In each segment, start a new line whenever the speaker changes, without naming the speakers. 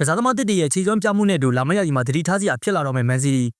ကစားသမားတစ်တရဲ့ခြေစွမ်းပြမှုနဲ့အတူလာမရည်မှာတတိထားစရာဖြစ်လာတော့မယ်မန်စီးတီး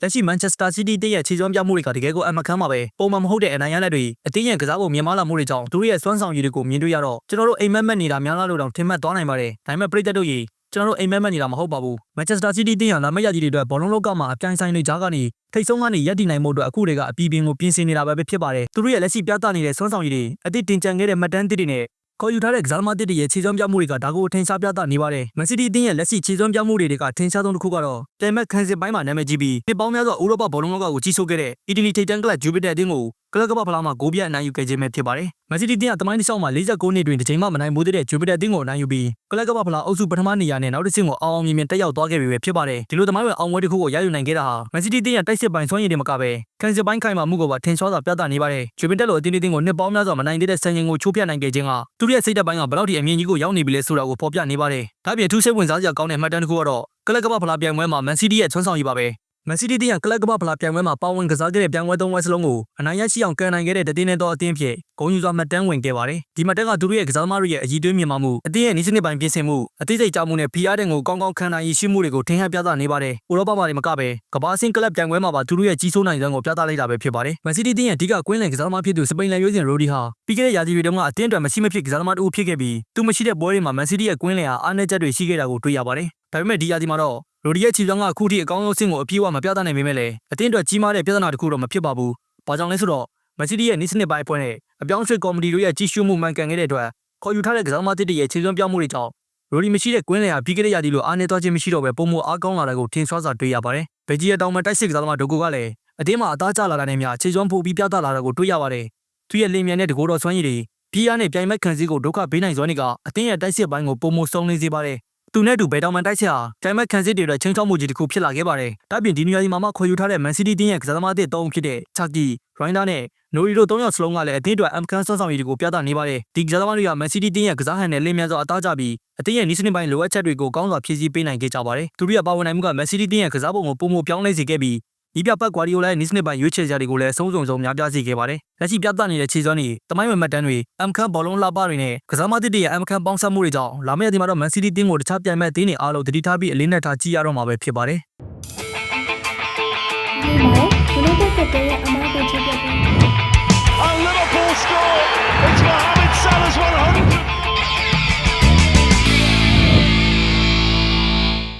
လက်ရှိမန်ချက်စတာစီးတီးတရဲ့ခြေစွမ်းပြမှုတွေကတကယ်ကိုအမခမ်းပါပဲပုံမှန်မဟုတ်တဲ့အနိုင်ရလက်တွေအတင်းရဲ့ကစားပုံမြင်မာလာမှုတွေကြောင့်သူတို့ရဲ့စွမ်းဆောင်ရည်တွေကိုမြင်တွေ့ရတော့ကျွန်တော်တို့အိမ်မက်မက်နေတာများလားလို့တောင်ထင်မှတ်သွားနိုင်ပါတယ်ဒါပေမဲ့ပရိသတ်တို့ရေကျွန်တော်တို့အိမ်မက်မက်နေတာမဟုတ်ပါဘူးမန်ချက်စတာစီးတီးတင်းဟာလာမရည်တွေအတွက်ဘောလုံးလောကမှာအပြိုင်ဆိုင်တွေကြားကနေထိတ်ဆုံးကနေရပ်တည်နိုင်မှုအတွက်အခုတွေကအပြည်ပင်ကိုပြင်ဆင်နေတာပဲဖြစ်ပါတယ်သူတို့ရဲ့လက်ရှိပြသနေတဲ့စွမ်းဆောင်ရည်တွေအသည့်တင်ကြံခဲ့တဲ့မှတ်တမ်းသစ်တွေနဲ့ ခေါ်ယူထားတဲ့ကစားသမားတစ်တရဲ့ခြေစွမ်းပြမှုတွေကဒါကိုထင်ရှားပြသနေပါတယ်။မန်စီးတီးအသင်းရဲ့လက်ရှိခြေစွမ်းပြမှုတွေကထင်ရှားဆုံးတစ်ခုကတော့တိုင်မက်ခန်းစစ်ပိုင်းမှာနာမည်ကြီးပြီးနှစ်ပေါင်းများစွာဥရောပဘောလုံးလောကကိုကြီးစိုးခဲ့တဲ့အီတလီထိပ်တန်းကလပ်ဂျူပီတာအသင်းကို ကလပ်ကပ္ပဖလားမှာဂိုးပြတ်အနိုင်ယူခဲ့ခြင်းပဲဖြစ်ပါတယ်။မန်စီးတီးအသင်းကတမိုင်းတစ်လျှောက်မှာ49နှစ်တွင်တစ်ချိန်မှမနိုင်ဘူးတဲ့ဂျူပီတာအသင်းကိုအနိုင်ယူပြီးကလပ်ကပ္ပဖလားအုပ်စုပထမနေရာနဲ့နောက်တစ်ဆင့်ကိုအောင်အောင်မြင်မြင်တက်ရောက်သွားခဲ့ပြီပဲဖြစ်ပါတယ်။ဒီလိုတမိုင်းဝင်အောင်ပွဲတစ်ခုကိုရယူနိုင်ခဲ့တာဟာမန်စီးတီးအသင်းရဲ့တိုက်စစ်ပိုင်းစွမ်းရည်တွေမကပဲခန်းစစ်ပိုင်းခိုင်မာမှုကိုပါထင်ရှားစွာပြသနေပါတယ်။ဂျူပီတာလိုအသင်းအသင်းကိုနှစ်ပေါင်းများစွာမနိုင်သေးတဲ့စံချိန်ကိုချိုးဖျက်နိုင်ခဲ့ခြင်းကသူတို့ရဲ့စိတ်ဓာတ်ပိုင်းကဘယ်လောက်ထိအမြင့်ကြီးကိုရောက်နေပြီလဲဆိုတာကိုဖော်ပြနေပါတယ်။ဒါ့အပြင်အထူးစိတ်ဝင်စားစရာကောင်းတဲ့မှတ်တမ်းတစ်ခုကတော့ကလပ်ကပ္ပဖလားပြိုင်ပွဲမှာမန်စီးတီးရဲ့ဆွမ်းဆောင်ရည်ပါပဲ။ မန်စီးတီးတင်းကကလပ်ကပ္ပဖလားပြိုင်ပွဲမှာပါဝင်ကစားခဲ့တဲ့ပြိုင်ပွဲသုံးပွဲစလုံးကိုအနိုင်ရရှိအောင်ကန်နိုင်ခဲ့တဲ့တည်င်းနဲ့တော့အသင်းဖြစ်ဂုဏ်ယူစွာမှတ်တမ်းဝင်ခဲ့ပါတယ်။ဒီမှတ်တမ်းကသူတို့ရဲ့ကစားသမားတွေရဲ့အည်သွေးမြင်မာမှုအသင်းရဲ့နီးစနစ်ပိုင်းပြင်ဆင်မှုအသေးစိတ်ကြောက်မှုနဲ့ PR တဲ့ကိုကောင်းကောင်းခံနိုင်ရရှိမှုတွေကိုထင်ဟပ်ပြသနေပါတယ်။ဥရောပမှာတွေမကပဲကမ္ဘာအဆင့်ကလပ်ပြိုင်ပွဲမှာပါသူတို့ရဲ့ကြီးစိုးနိုင်စွမ်းကိုပြသလိုက်တာပဲဖြစ်ပါတယ်။မန်စီးတီးတင်းရဲ့အဓိကကွင်းလင်ကစားသမားဖြစ်သူစပိန်လန်ရွေးစင်ရိုဒီဟာ ပြီးခဲ့တဲ့ရာသီတွေတုန်းကအသင်းအတွက်မရှိမဖြစ်ကစားသမားတူဖြစ်ခဲ့ပြီးသူမရှိတဲ့ပွဲတွေမှာမန်စီးတီးရဲ့ကွင်းလင်ဟာအားနည်းချက်တွေရှိခဲ့တာကိုတွေ့ရပါတယ်။ဒါပေမဲ့ဒီရာသီမှာတော့ရိုဒီရဲ့ခြေစွမ်းကအခုထိအကောင်းဆုံးဆင့်ကိုအပြည့်အဝမပြသနိုင်ပေမဲ့လည်းအသင်းအတွက်ကြီးမားတဲ့ပြဿနာတစ်ခုတော့မဖြစ်ပါဘူး။ဘာကြောင့်လဲဆိုတော့မန်စီးတီးရဲ့နီးစနစ်ပိုင်းအဖွဲ့နဲ့အပြောင်းအရွှေ့ကော်မတီတို့ရဲ့ကြီးစိုးမှုမှန်ကန်ခဲ့တဲ့အတွက်ခေါ်ယူထားတဲ့ကစားသမားတစ်တရဲ့ခြေစွမ်းပြောင်းမှုတွေကြောင့်ရိုဒီမရှိတဲ့ကွင်းလင်ဟာပြီးခဲ့တဲ့ရာသီလိုအားနည်းသွားခြင်းမရှိတော့ပဲပုံမအားကောင်းလာတဲ့ကိုထင်ရှားစွာတွေ့ရပါတယ်။ဘယ်ကြီးရဲ့တောင်မှတိုက်စစ်ကစားသမားဒိုကိုကလည်းအတင်းမှာအသားကျလာတာနဲ့မျှခြေစွမ်းပိုပြီးပြသလာတာကိုတွေ့ရပါတယ်။ သူရဲ့လင်မြန်တဲ့တကိုးတော်စွမ်းရည်တွေပြားနဲ့ပြိုင်မက်ခံစည်းကိုဒုက္ခပေးနိုင်စွမ်းတွေကအတင်းရဲ့တိုက်စစ်ပိုင်းကိုပုံမဆုံးလင်းစေပါတယ်။သူနဲ့တူဘယ်တောင်မှတိုက်စစ်ဟာပြိုင်မက်ခံစည်းတွေအတွက်ချင်းချောက်မှုကြီးတစ်ခုဖြစ်လာခဲ့ပါတယ်။ဒါ့အပြင်ဒီနေရာဒီမှာမှခေါ်ယူထားတဲ့မန်စီးတီးတင်းရဲ့ကစားသမားတွေတုံးဖြစ်တဲ့ချာကီရိုင်းဒါနဲ့နိုရီတို့၃ယောက်စလုံးကလည်းအသင်းအတွက်အမ်ကန်ဆွမ်းဆောင်ရည်တွေကိုပြသနေပါတယ်။ဒီကစားသမားတွေကမန်စီးတီးတင်းရဲ့ကစားဟန်နဲ့လင်းမြန်စွာအသားကျပြီးအသင်းရဲ့နီးစနစ်ပိုင်းလိုအပ်ချက်တွေကိုကောင်းစွာဖြည့်ဆည်းပေးနိုင်ခဲ့ကြပါတယ်။သူတို့ရဲ့ပါဝင်နိုင်မှုကမန်စီးတီးတင်းရဲ့ကစားပုံကိုပုံမပြောင်းလဲစေခဲ့ပြီး ဒီပြပတ်ကွာဒီယိုလာရဲ့နီးစနစ်ပိုင်းရွေးချယ်စရာတွေကိုလည်းဆုံးစုံဆုံးများပြားစေခဲ့ပါတယ်။လက်ရှိပြသနေတဲ့ခြေစွမ်းတွေတမိုင်းဝင်မှတ်တမ်းတွေအမ်ကန်ဘောလုံးလှပတွေနဲ့ကစားမသစ်တွေရဲ့အမ်ကန်ပေါင်းစပ်မှုတွေကြောင့်လာမယ့်ရက်ဒီမှာတော့မန်စီးတီးတင်းကိုတခြားပြိုင်မဲ့အသင်းတွေအားလုံးတတိထားပြီးအလေးနက်ထားကြည့်ရတော့မှာပဲဖြစ်ပါတယ်။
ဒီမှာဒီလိုတက်တဲ့ရဲ့အမားကိုချပြပေး